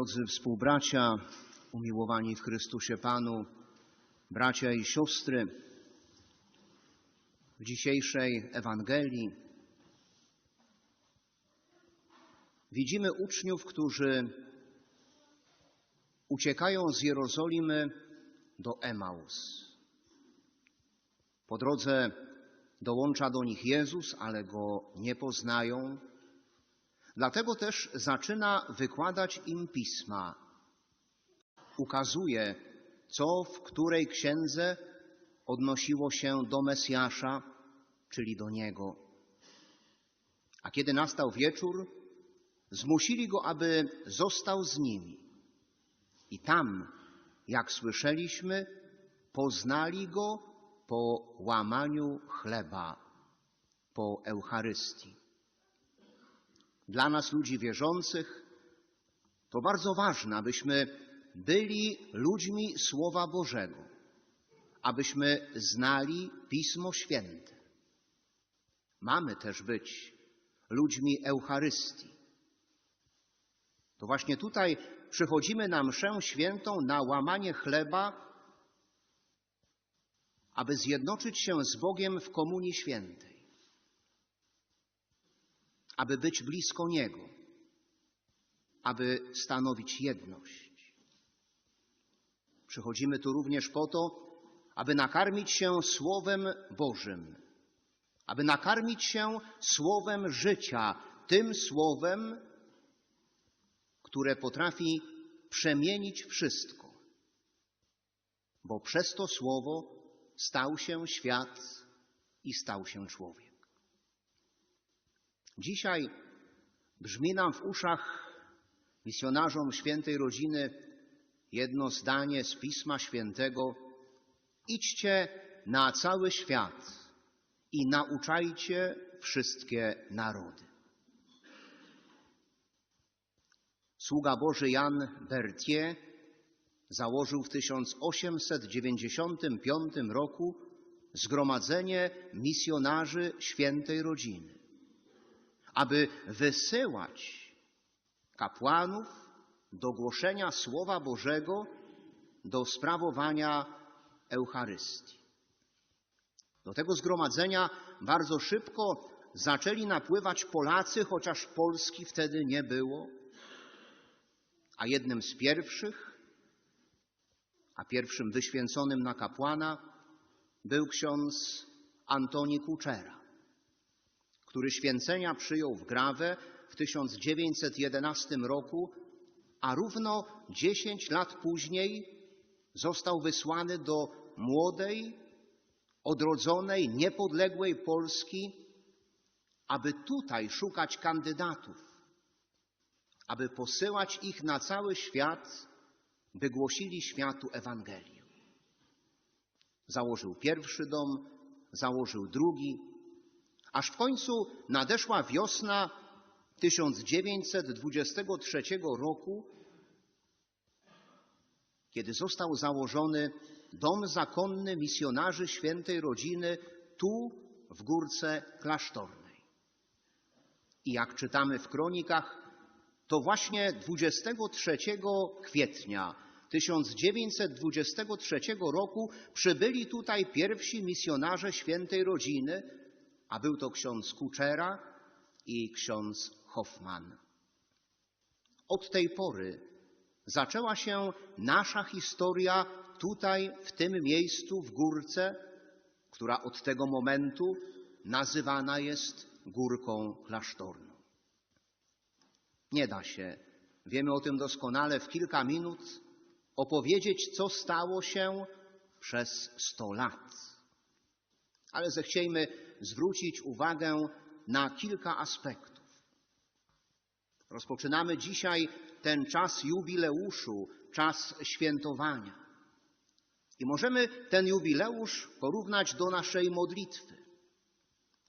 Drodzy współbracia, umiłowani w Chrystusie Panu, bracia i siostry, w dzisiejszej Ewangelii widzimy uczniów, którzy uciekają z Jerozolimy do Emaus. Po drodze dołącza do nich Jezus, ale go nie poznają. Dlatego też zaczyna wykładać im pisma. Ukazuje, co w której księdze odnosiło się do Mesjasza, czyli do Niego. A kiedy nastał wieczór, zmusili go, aby został z nimi. I tam, jak słyszeliśmy, poznali go po łamaniu chleba, po Eucharystii. Dla nas, ludzi wierzących, to bardzo ważne, abyśmy byli ludźmi Słowa Bożego, abyśmy znali Pismo Święte. Mamy też być ludźmi Eucharystii. To właśnie tutaj przychodzimy na mszę świętą, na łamanie chleba, aby zjednoczyć się z Bogiem w Komunii Świętej, aby być blisko Niego, aby stanowić jedność. Przychodzimy tu również po to, aby nakarmić się Słowem Bożym, aby nakarmić się Słowem życia, tym Słowem, które potrafi przemienić wszystko, bo przez to Słowo stał się świat i stał się człowiek. Dzisiaj brzmi nam w uszach misjonarzom świętej rodziny jedno zdanie z Pisma Świętego: Idźcie na cały świat i nauczajcie wszystkie narody. Sługa Boży Jan Berthier założył w 1895 roku Zgromadzenie Misjonarzy Świętej Rodziny, aby wysyłać kapłanów do głoszenia Słowa Bożego, do sprawowania Eucharystii. Do tego zgromadzenia bardzo szybko zaczęli napływać Polacy, chociaż Polski wtedy nie było, a jednym z pierwszych a pierwszym wyświęconym na kapłana był ksiądz Antoni Kuczera, który święcenia przyjął w Grawę w 1911 roku, a równo 10 lat później został wysłany do młodej, odrodzonej, niepodległej Polski, aby tutaj szukać kandydatów, aby posyłać ich na cały świat by głosili światu Ewangelię. Założył pierwszy dom, założył drugi, aż w końcu nadeszła wiosna 1923 roku, kiedy został założony dom zakonny misjonarzy świętej rodziny tu w Górce Klasztornej. I jak czytamy w kronikach, to właśnie 23 kwietnia 1923 roku przybyli tutaj pierwsi misjonarze świętej rodziny, a był to ksiądz Kuczera i ksiądz Hoffman. Od tej pory zaczęła się nasza historia tutaj, w tym miejscu, w górce, która od tego momentu nazywana jest Górką Klasztorną. Nie da się, wiemy o tym doskonale, w kilka minut opowiedzieć, co stało się przez sto lat. Ale zechciejmy zwrócić uwagę na kilka aspektów. Rozpoczynamy dzisiaj ten czas jubileuszu, czas świętowania. I możemy ten jubileusz porównać do naszej modlitwy.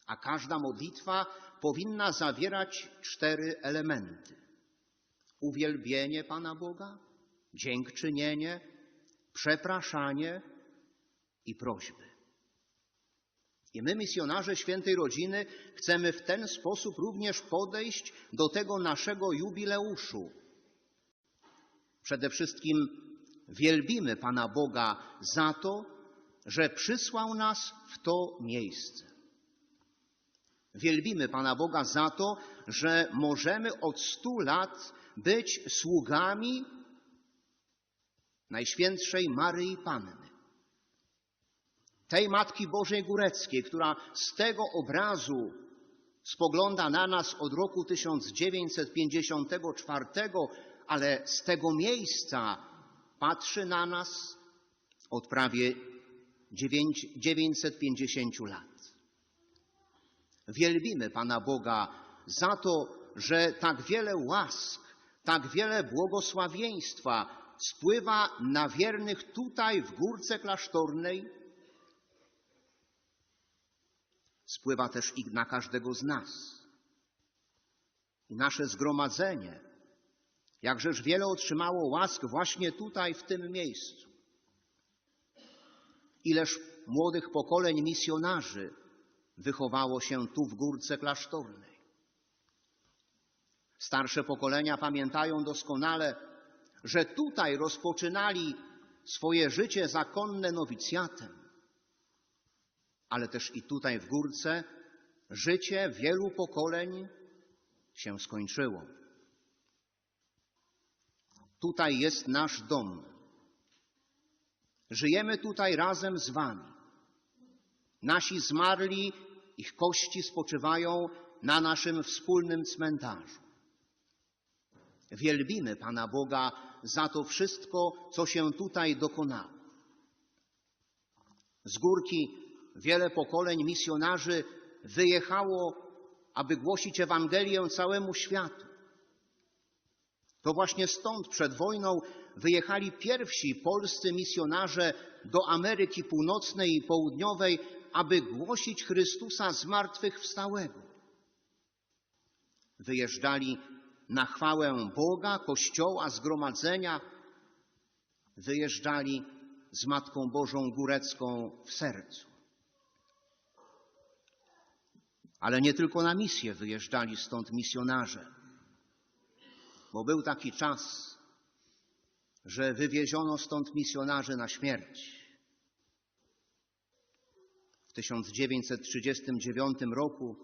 A każda modlitwa powinna zawierać cztery elementy: uwielbienie Pana Boga, dziękczynienie, przepraszanie i prośby. I my, misjonarze świętej rodziny, chcemy w ten sposób również podejść do tego naszego jubileuszu. Przede wszystkim wielbimy Pana Boga za to, że przysłał nas w to miejsce. Wielbimy Pana Boga za to, że możemy od stu lat być sługami Najświętszej Maryi Panny. Tej Matki Bożej Góreckiej, która z tego obrazu spogląda na nas od roku 1954, ale z tego miejsca patrzy na nas od prawie 950 lat. Wielbimy Pana Boga za to, że tak wiele łask, tak wiele błogosławieństwa spływa na wiernych tutaj w górce klasztornej, spływa też i na każdego z nas. I nasze zgromadzenie, jakżeż wiele otrzymało łask właśnie tutaj, w tym miejscu. Ileż młodych pokoleń misjonarzy wychowało się tu w górce klasztornej. Starsze pokolenia pamiętają doskonale, że tutaj rozpoczynali swoje życie zakonne nowicjatem, ale też i tutaj w górce życie wielu pokoleń się skończyło. Tutaj jest nasz dom. Żyjemy tutaj razem z Wami. Nasi zmarli, ich kości spoczywają na naszym wspólnym cmentarzu. Wielbimy Pana Boga za to wszystko, co się tutaj dokonało. Z górki wiele pokoleń misjonarzy wyjechało, aby głosić Ewangelię całemu światu. To właśnie stąd przed wojną wyjechali pierwsi polscy misjonarze do Ameryki Północnej i Południowej, aby głosić Chrystusa zmartwychwstałego. Wyjeżdżali na chwałę Boga, Kościoła, zgromadzenia, wyjeżdżali z Matką Bożą Górecką w sercu. Ale nie tylko na misję wyjeżdżali stąd misjonarze, bo był taki czas, że wywieziono stąd misjonarzy na śmierć. W 1939 roku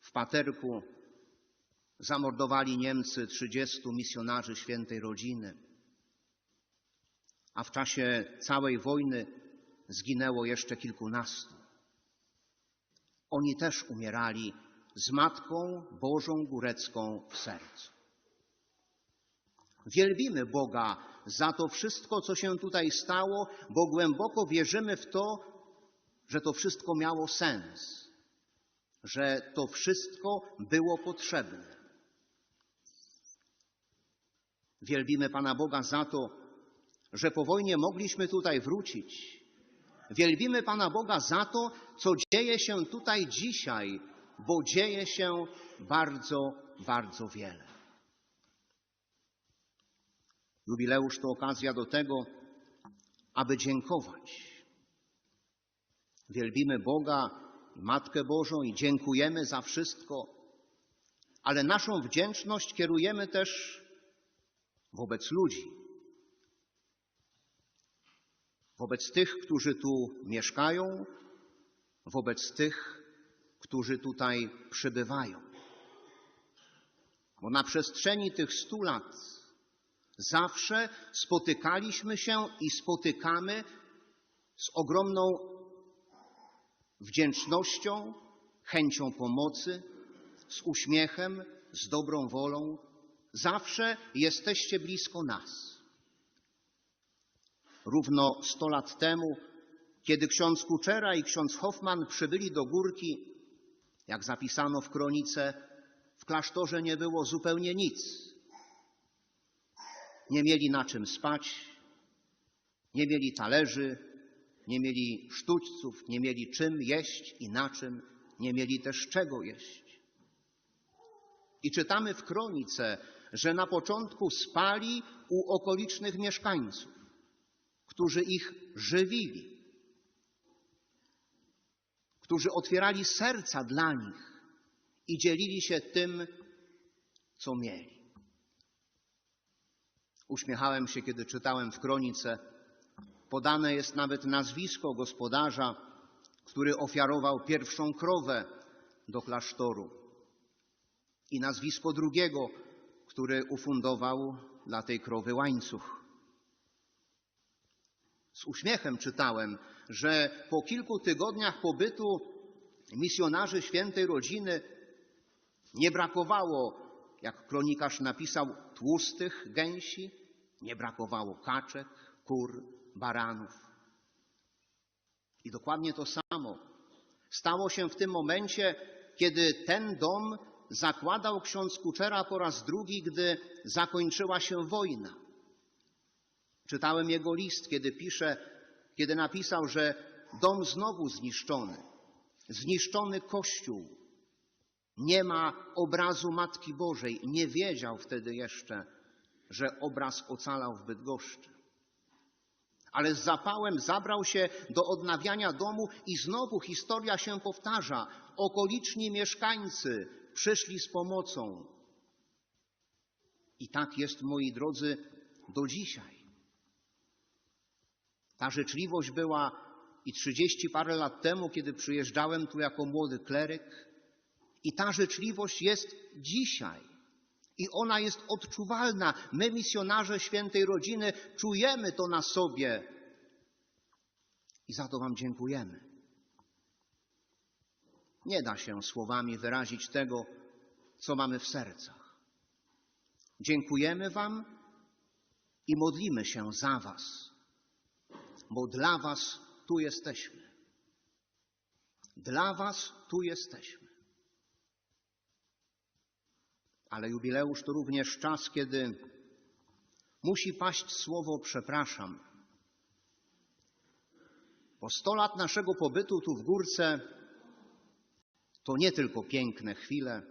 w Paterku zamordowali Niemcy 30 misjonarzy świętej rodziny, a w czasie całej wojny zginęło jeszcze kilkunastu. Oni też umierali z Matką Bożą Górecką w sercu. Wielbimy Boga za to wszystko, co się tutaj stało, bo głęboko wierzymy w to, że to wszystko miało sens, że to wszystko było potrzebne. Wielbimy Pana Boga za to, że po wojnie mogliśmy tutaj wrócić. Wielbimy Pana Boga za to, co dzieje się tutaj dzisiaj, bo dzieje się bardzo, bardzo wiele. Jubileusz to okazja do tego, aby dziękować. Wielbimy Boga Matkę Bożą i dziękujemy za wszystko, ale naszą wdzięczność kierujemy też wobec ludzi, wobec tych, którzy tu mieszkają, wobec tych, którzy tutaj przybywają. Bo na przestrzeni tych stu lat zawsze spotykaliśmy się i spotykamy z ogromną wdzięcznością, chęcią pomocy, z uśmiechem, z dobrą wolą, Zawsze jesteście blisko nas. Równo sto lat temu, kiedy ksiądz Kuczera i ksiądz Hoffman przybyli do górki, jak zapisano w kronice, w klasztorze nie było zupełnie nic. Nie mieli na czym spać, nie mieli talerzy, nie mieli sztućców, nie mieli czym jeść i na czym, nie mieli też czego jeść. I czytamy w kronice, że na początku spali u okolicznych mieszkańców, którzy ich żywili, którzy otwierali serca dla nich i dzielili się tym, co mieli. Uśmiechałem się, kiedy czytałem w kronice. Podane jest nawet nazwisko gospodarza, który ofiarował pierwszą krowę do klasztoru i nazwisko drugiego, który ufundował dla tej krowy łańcuch. Z uśmiechem czytałem, że po kilku tygodniach pobytu misjonarzy świętej rodziny nie brakowało, jak kronikarz napisał, tłustych gęsi, nie brakowało kaczek, kur, baranów. I dokładnie to samo stało się w tym momencie, kiedy ten dom zakładał ksiądz Kuczera po raz drugi, gdy zakończyła się wojna. Czytałem jego list, kiedy pisze, kiedy napisał, że dom znowu zniszczony, zniszczony kościół, nie ma obrazu Matki Bożej. Nie wiedział wtedy jeszcze, że obraz ocalał w Bydgoszczy. Ale z zapałem zabrał się do odnawiania domu i znowu historia się powtarza. Okoliczni mieszkańcy przyszli z pomocą. I tak jest, moi drodzy, do dzisiaj. Ta życzliwość była i trzydzieści parę lat temu, kiedy przyjeżdżałem tu jako młody kleryk, i ta życzliwość jest dzisiaj. I ona jest odczuwalna. My, misjonarze świętej rodziny, czujemy to na sobie. I za to Wam dziękujemy. Nie da się słowami wyrazić tego, co mamy w sercach. Dziękujemy Wam i modlimy się za Was, bo dla Was tu jesteśmy. Dla Was tu jesteśmy. Ale jubileusz to również czas, kiedy musi paść słowo przepraszam. Po sto lat naszego pobytu tu w górce to nie tylko piękne chwile,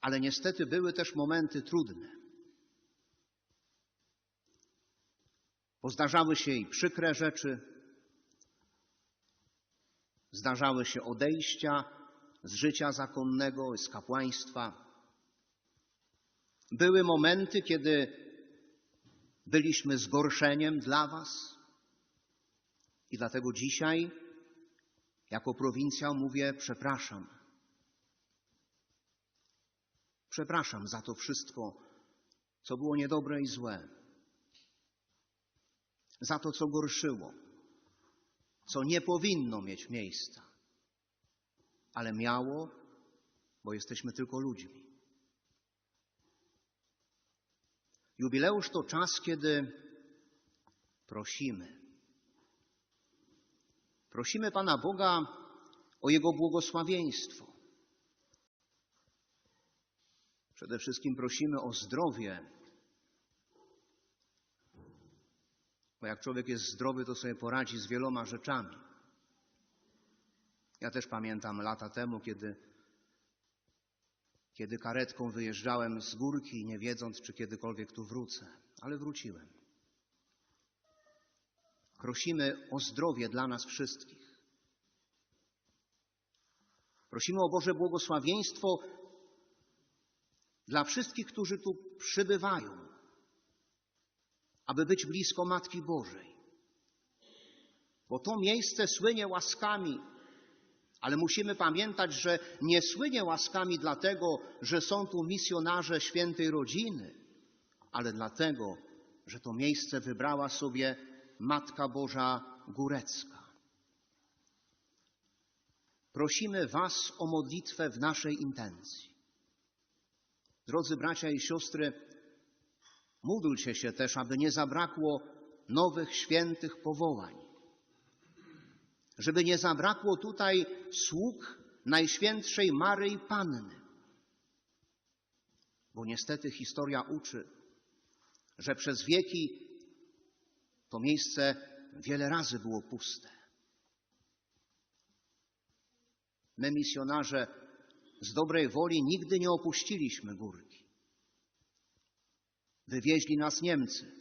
ale niestety były też momenty trudne. Bo zdarzały się i przykre rzeczy, zdarzały się odejścia z życia zakonnego, z kapłaństwa. Były momenty, kiedy byliśmy zgorszeniem dla Was i dlatego dzisiaj jako prowincjał mówię przepraszam. Przepraszam za to wszystko, co było niedobre i złe. Za to, co gorszyło, co nie powinno mieć miejsca, ale miało, bo jesteśmy tylko ludźmi. Jubileusz to czas, kiedy prosimy. Prosimy Pana Boga o Jego błogosławieństwo. Przede wszystkim prosimy o zdrowie. Bo jak człowiek jest zdrowy, to sobie poradzi z wieloma rzeczami. Ja też pamiętam lata temu, kiedy kiedy karetką wyjeżdżałem z górki, nie wiedząc, czy kiedykolwiek tu wrócę, ale wróciłem. Prosimy o zdrowie dla nas wszystkich. Prosimy o Boże błogosławieństwo dla wszystkich, którzy tu przybywają, aby być blisko Matki Bożej. Bo to miejsce słynie łaskami ale musimy pamiętać, że nie słynie łaskami dlatego, że są tu misjonarze świętej rodziny, ale dlatego, że to miejsce wybrała sobie Matka Boża Górecka. Prosimy Was o modlitwę w naszej intencji. Drodzy bracia i siostry, módlcie się też, aby nie zabrakło nowych świętych powołań żeby nie zabrakło tutaj sług Najświętszej Maryi Panny. Bo niestety historia uczy, że przez wieki to miejsce wiele razy było puste. My, misjonarze, z dobrej woli nigdy nie opuściliśmy górki. Wywieźli nas Niemcy,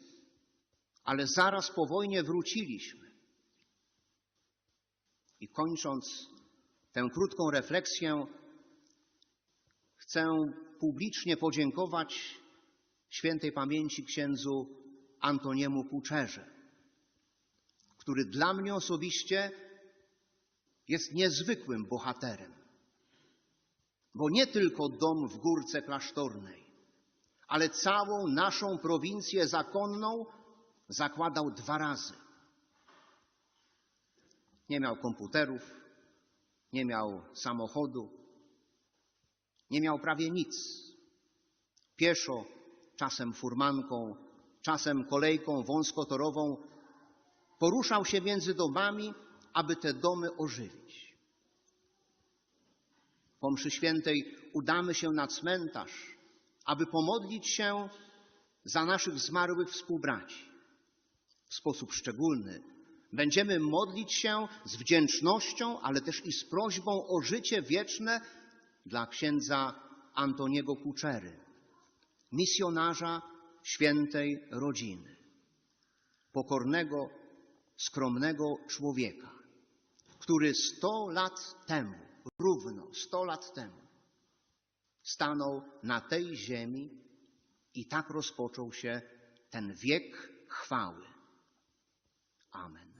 ale zaraz po wojnie wróciliśmy. I kończąc tę krótką refleksję, chcę publicznie podziękować świętej pamięci księdzu Antoniemu Kuczerze, który dla mnie osobiście jest niezwykłym bohaterem. Bo nie tylko dom w górce klasztornej, ale całą naszą prowincję zakonną zakładał dwa razy. Nie miał komputerów, nie miał samochodu, nie miał prawie nic. Pieszo, czasem furmanką, czasem kolejką wąskotorową, poruszał się między domami, aby te domy ożywić. Po mszy świętej udamy się na cmentarz, aby pomodlić się za naszych zmarłych współbraci. W sposób szczególny będziemy modlić się z wdzięcznością, ale też i z prośbą o życie wieczne dla księdza Antoniego Kuczery, misjonarza świętej rodziny, pokornego, skromnego człowieka, który sto lat temu, równo sto lat temu, stanął na tej ziemi i tak rozpoczął się ten wiek chwały. Amen.